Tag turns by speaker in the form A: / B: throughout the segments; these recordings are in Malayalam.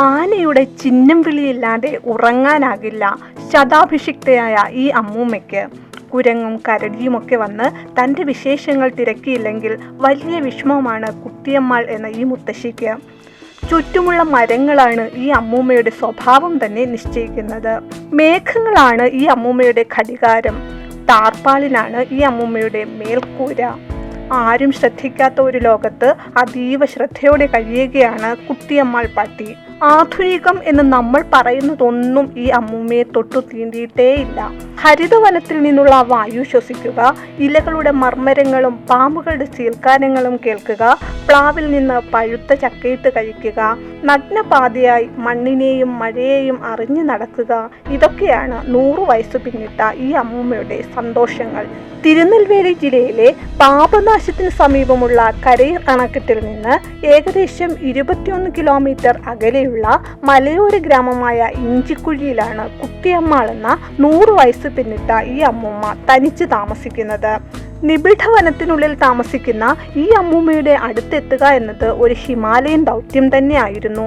A: അമ്മൂമ്മയുടെ ചിഹ്നം വിളിയില്ലാതെ ഉറങ്ങാനാകില്ല ശതാഭിഷിക്തയായ ഈ അമ്മൂമ്മയ്ക്ക്. കുരങ്ങും കരടിയുമൊക്കെ വന്ന് തന്റെ വിശേഷങ്ങൾ തിരക്കിയില്ലെങ്കിൽ വലിയ വിഷമമാണ് കുട്ടിയമ്മാൾ എന്ന ഈ മുത്തശ്ശിക്ക്. ചുറ്റുമുള്ള മരങ്ങളാണ് ഈ അമ്മൂമ്മയുടെ സ്വഭാവം തന്നെ നിശ്ചയിക്കുന്നത്. മേഘങ്ങളാണ് ഈ അമ്മൂമ്മയുടെ ഘടികാരം. താർപ്പാലിനാണ് ഈ അമ്മൂമ്മയുടെ മേൽക്കൂര. ആരും ശ്രദ്ധിക്കാത്ത ഒരു ലോകത്ത് അതീവ ശ്രദ്ധയോടെ കഴിയുകയാണ് കുട്ടിയമ്മാൾ പാട്ടി. ആധുനികം എന്ന് നമ്മൾ പറയുന്നതൊന്നും ഈ അമ്മൂമ്മയെ തൊട്ടു തീണ്ടിയിട്ടേയില്ല. ഹരിതവനത്തിൽ നിന്നുള്ള വായു ശ്വസിക്കുക ഇലകളുടെ മർമ്മരങ്ങളും പാമ്പുകളുടെ ചീൽക്കാരങ്ങളും കേൾക്കുക പ്ലാവിൽ നിന്ന് പഴുത്ത ചക്കയിട്ട് കഴിക്കുക നഗ്നപാതയായി മണ്ണിനെയും മഴയെയും അറിഞ്ഞു നടക്കുക ഇതൊക്കെയാണ് നൂറു വയസ്സ് പിന്നിട്ട ഈ അമ്മൂമ്മയുടെ സന്തോഷങ്ങൾ. തിരുനെൽവേലി ജില്ലയിലെ പാപനാശത്തിന് സമീപമുള്ള കരയിർ അണക്കെട്ടിൽ നിന്ന് ഏകദേശം ഇരുപത്തിയൊന്ന് കിലോമീറ്റർ അകലെയുള്ള മലയോര ഗ്രാമമായ ഇഞ്ചിക്കുഴിയിലാണ് കുട്ടിയമ്മാൾ എന്ന നൂറ് വയസ്സ് പിന്നിട്ട ഈ അമ്മൂമ്മ തനിച്ച് താമസിക്കുന്നത്. നിബിഡ വനത്തിനുള്ളിൽ താമസിക്കുന്ന ഈ അമ്മൂമ്മയുടെ അടുത്തെത്തുക എന്നത് ഒരു ഹിമാലയൻ ദൗത്യം തന്നെയായിരുന്നു.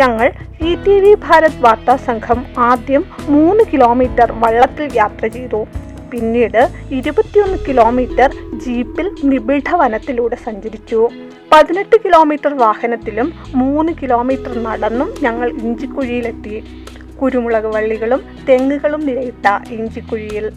A: ഞങ്ങൾ ഇ ടി വി ഭാരത് വാർത്താ സംഘം ആദ്യം മൂന്ന് കിലോമീറ്റർ വള്ളത്തിൽ യാത്ര ചെയ്തു. പിന്നീട് ഇരുപത്തിയൊന്ന് കിലോമീറ്റർ ജീപ്പിൽ നിബിഡ വനത്തിലൂടെ സഞ്ചരിച്ചു. പതിനെട്ട് കിലോമീറ്റർ വാഹനത്തിലും മൂന്ന് കിലോമീറ്റർ നടന്നും ഞങ്ങൾ ഇഞ്ചിക്കുഴിയിലെത്തി. കുരുമുളക് വള്ളികളും തെങ്ങുകളും നിരയിട്ട ഇഞ്ചിക്കുഴിയിൽ.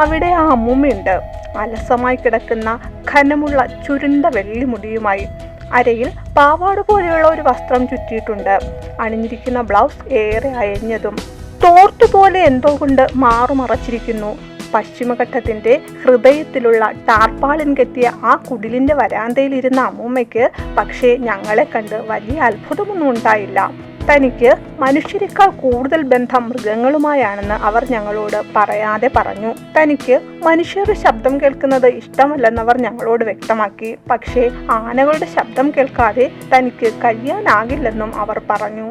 A: അവിടെ ആ അമ്മുമ്മയുണ്ട്. അലസമായി കിടക്കുന്ന ഘനമുള്ള ചുരുണ്ട വെള്ളിമുടിയുമായി അരയിൽ പാവാട് പോലെയുള്ള ഒരു വസ്ത്രം ചുറ്റിയിട്ടുണ്ട്. അണിഞ്ഞിരിക്കുന്ന ബ്ലൗസ് ഏറെ അയഞ്ഞതും തോർത്തു പോലെ എന്തോ കൊണ്ട് മാറുമറച്ചിരിക്കുന്നു. പശ്ചിമഘട്ടത്തിന്റെ ഹൃദയത്തിലുള്ള ടാർപ്പാളിൻ കെട്ടിയ ആ കുടിലിന്റെ വരാന്തയിലിരുന്ന അമ്മൂമ്മയ്ക്ക് പക്ഷേ ഞങ്ങളെ കണ്ട് വലിയ അത്ഭുതമൊന്നും ഉണ്ടായില്ല. തനിക്ക് മനുഷ്യരെക്കാൾ കൂടുതൽ ബന്ധം മൃഗങ്ങളുമായാണെന്ന് അവർ ഞങ്ങളോട് പറയാതെ പറഞ്ഞു തനിക്ക് മനുഷ്യരുടെ ശബ്ദം കേൾക്കുന്നത് ഇഷ്ടമല്ലെന്നവർ ഞങ്ങളോട് വ്യക്തമാക്കി പക്ഷേ ആനകളുടെ ശബ്ദം கேட்காதே தனிக்கு കഴിയാനാകില്ലെന്നും അവർ പറഞ്ഞു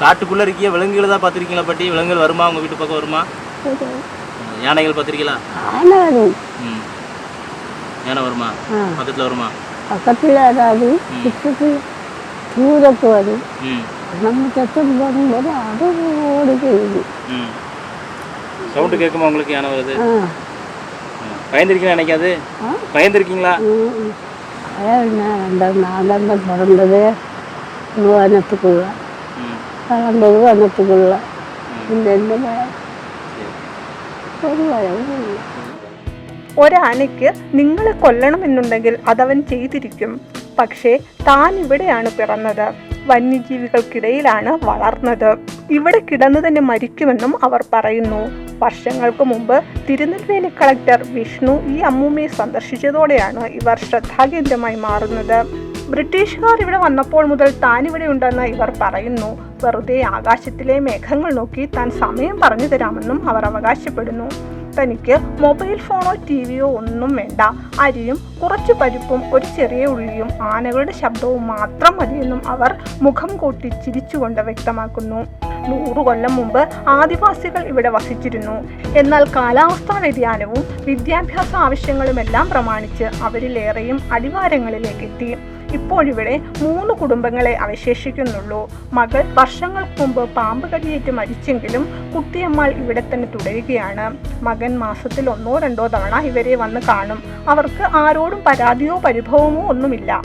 B: காட்டுக்குள்ள இருக்கிய விலங்குகளை தான் பார்த்துருக்கீங்களா பாட்டி விலங்குகள் வருமா உங்க வீட்டு பக்கம் வருமா யானைகள் பார்த்துருக்கீங்களா
C: ஆனை வரும்
B: ம் யானை வருமா
C: ஆ.
B: பக்கத்தில் வருமா
C: பக்கத்தில் வராது கிட்டத்தில் தூரத்து வரும்
B: ம்
C: நம்ம சத்தம் போடும்போது அது ஓடி போயிடுது
B: ம் சவுண்டு கேட்குமா உங்களுக்கு யானை வருது
C: ஆ
B: ம். பயந்துருக்கீங்களா நினைக்காது
C: ஆ.
B: பயந்துருக்கீங்களா
C: ம். அதான் நான் ரெண்டாவது நான் தான் பிறந்தது வனத்துக்குள்ள
B: ம்
C: வளர்ந்தது வனத்துக்குள்ள இந்த எந்த பயம் ஒரு பயமும் இல்லை
A: ഒരാനയ്ക്ക് നിങ്ങളെ കൊല്ലണമെന്നുണ്ടെങ്കിൽ അതവൻ ചെയ്തിരിക്കും പക്ഷേ താൻ ഇവിടെയാണ് പിറന്നത് വന്യജീവികൾക്കിടയിലാണ് വളർന്നത്. ഇവിടെ കിടന്നു തന്നെ മരിക്കുമെന്നും അവർ പറയുന്നു. വർഷങ്ങൾക്ക് മുമ്പ് തിരുനെൽവേലി കളക്ടർ വിഷ്ണു ഈ അമ്മൂമ്മയെ സന്ദർശിച്ചതോടെയാണ് ഇവർ ശ്രദ്ധാകേന്ദ്രമായി മാറുന്നത്. ബ്രിട്ടീഷുകാർ ഇവിടെ വന്നപ്പോൾ മുതൽ താൻ ഇവിടെ ഉണ്ടെന്ന് ഇവർ പറയുന്നു. വെറുതെ ആകാശത്തിലെ മേഘങ്ങൾ നോക്കി താൻ സമയം പറഞ്ഞു തരാമെന്നും അവർ അവകാശപ്പെടുന്നു. തനിക്ക് മൊബൈൽ ഫോണോ ടി വിയോ ഒന്നും വേണ്ട. അരിയും കുറച്ച് പരിപ്പും ഒരു ചെറിയ ഉള്ളിയും ആനകളുടെ ശബ്ദവും മാത്രം മതിയെന്നും അവർ മുഖം കൂട്ടി ചിരിച്ചുകൊണ്ട് വ്യക്തമാക്കുന്നു. നൂറു കൊല്ലം മുമ്പ് ആദിവാസികൾ ഇവിടെ വസിച്ചിരുന്നു. എന്നാൽ കാലാവസ്ഥാ വ്യതിയാനവും വിദ്യാഭ്യാസ ആവശ്യങ്ങളുമെല്ലാം പ്രമാണിച്ച് അവരിലേറെയും അടിവാരങ്ങളിലേക്ക് എത്തി ഇപ്പോഴിവിടെ മൂന്ന് കുടുംബങ്ങളെ അവശേഷിക്കുന്നുള്ളൂ. മകൾ വർഷങ്ങൾക്ക് മുമ്പ് പാമ്പ് കടിയേറ്റ് മരിച്ചെങ്കിലും കുട്ടിയമ്മ ഇവിടെ തന്നെ തുടരുകയാണ്. മകൻ മാസത്തിൽ ഒന്നോ രണ്ടോ തവണ ഇവരെ വന്ന് കാണും. അവർക്ക് ആരോടും പരാതിയോ പരിഭവമോ ഒന്നുമില്ല.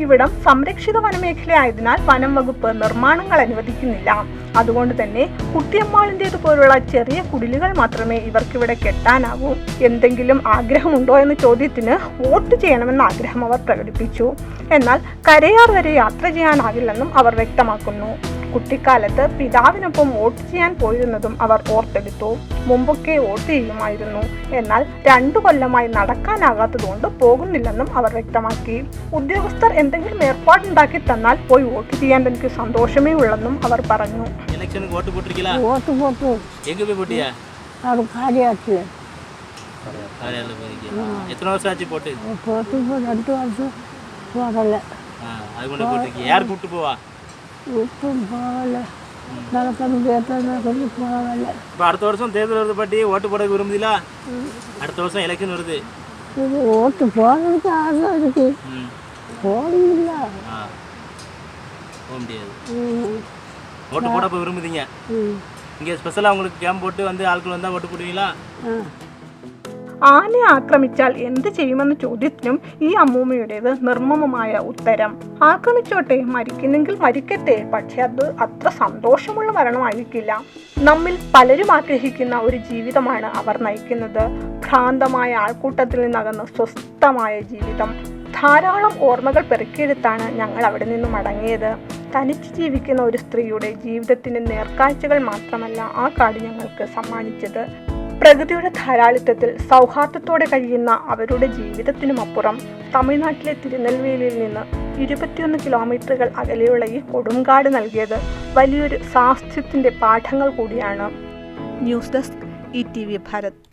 A: ഇവിടം സംരക്ഷിത വനമേഖലയായതിനാൽ വനം വകുപ്പ് നിർമ്മാണങ്ങൾ അനുവദിക്കുന്നില്ല. അതുകൊണ്ട് തന്നെ കുട്ടിയമ്മാളിന്റേത് പോലുള്ള ചെറിയ കുടിലുകൾ മാത്രമേ ഇവർക്കിവിടെ കെട്ടാനാവൂ. എന്തെങ്കിലും ആഗ്രഹമുണ്ടോ എന്ന ചോദ്യത്തിന് വോട്ട് ചെയ്യണമെന്ന ആഗ്രഹം അവർ പ്രകടിപ്പിച്ചു. എന്നാൽ കരയാർ വരെ യാത്ര ചെയ്യാനാകില്ലെന്നും അവർ വ്യക്തമാക്കുന്നു. കുട്ടിക്കാലത്ത് പിതാവിനൊപ്പം വോട്ട് ചെയ്യാൻ പോയിരുന്നതും അവർ ഓർത്തെടുത്തു. മുമ്പൊക്കെ വോട്ട് ചെയ്യുമായിരുന്നു. എന്നാൽ രണ്ടു കൊല്ലമായി നടക്കാനാകാത്തതുകൊണ്ട് പോകുന്നില്ലെന്നും അവർ വ്യക്തമാക്കി. ഉദ്യോഗസ്ഥർ എന്തെങ്കിലും ഏർപ്പാടുണ്ടാക്കി തന്നാൽ പോയി വോട്ട് ചെയ്യാൻ എനിക്ക് സന്തോഷമേ ഉള്ളെന്നും അവർ പറഞ്ഞു.
B: எலெக்ஷனுக்கு ஓட்டு போட்டிருக்கீங்களா?
C: ஓட்டு போட்டு.
B: எங்கே போய் போட்டியா?
C: அவர் காரியாச்சு
B: காரையாரில் போயிருக்கீங்க எத்தனை வருஷம் ஆச்சு போட்டு?
C: போட்டு ரெண்டு வருஷம் போகலை.
B: அது கொண்டு போட்டிருக்கீங்க யார் கூப்பிட்டு போவா?
C: இப்பவும் போகலை.
B: இப்போ அடுத்த வருஷம் தேர்தல் வருது பாட்டி. ஓட்டு போட விரும்புதீங்களா? அடுத்த வருஷம் எலெக்ஷன் வருது.
C: ஓட்டு போடுறதுக்கு ஆசை இருக்கு.
B: போக முடியாது. ஓட்டு போட போய் விரும்புதீங்க
C: ம்
B: இங்கே ஸ்பெஷலாக உங்களுக்கு கேம்ப் போட்டு வந்து ஆட்கள் வந்தால் ஓட்டு போடுவீங்களா
C: ആ
A: ആനയെ ആക്രമിച്ചാൽ എന്ത് ചെയ്യുമെന്ന ചോദ്യത്തിനും ഈ അമ്മൂമ്മയുടേത് നിർമ്മമമായ ഉത്തരം ആക്രമിച്ചോട്ടെ മരിക്കുന്നെങ്കിൽ മരിക്കട്ടെ പക്ഷെ അത് അത്ര സന്തോഷമുള്ള മരണമായിരിക്കില്ല നമ്മിൽ പലരും ആഗ്രഹിക്കുന്ന ഒരു ജീവിതമാണ് അവർ നയിക്കുന്നത് ഭ്രാന്തമായ ആൾക്കൂട്ടത്തിൽ നിന്നകന്ന് സ്വസ്ഥമായ ജീവിതം ധാരാളം ഓർമ്മകൾ പെറുക്കിയെടുത്താണ് ഞങ്ങൾ അവിടെ നിന്ന് മടങ്ങിയത്. തനിച്ച് ജീവിക്കുന്ന ഒരു സ്ത്രീയുടെ ജീവിതത്തിന്റെ നേർക്കാഴ്ചകൾ മാത്രമല്ല ആ കാട് ഞങ്ങൾക്ക് സമ്മാനിച്ചത്. പ്രകൃതിയുടെ ധാരാളിത്തത്തിൽ സൗഹാർദ്ദത്തോടെ കഴിയുന്ന അവരുടെ ജീവിതത്തിനുമപ്പുറം തമിഴ്നാട്ടിലെ തിരുനെൽവേലിയിൽ നിന്ന് ഇരുപത്തിയൊന്ന് കിലോമീറ്ററുകൾ അകലെയുള്ള ഈ കൊടുങ്കാട് നൽകിയത് വലിയൊരു സാഹസ്യത്തിന്റെ പാഠങ്ങൾ കൂടിയാണ്. News desk E T V Bharat.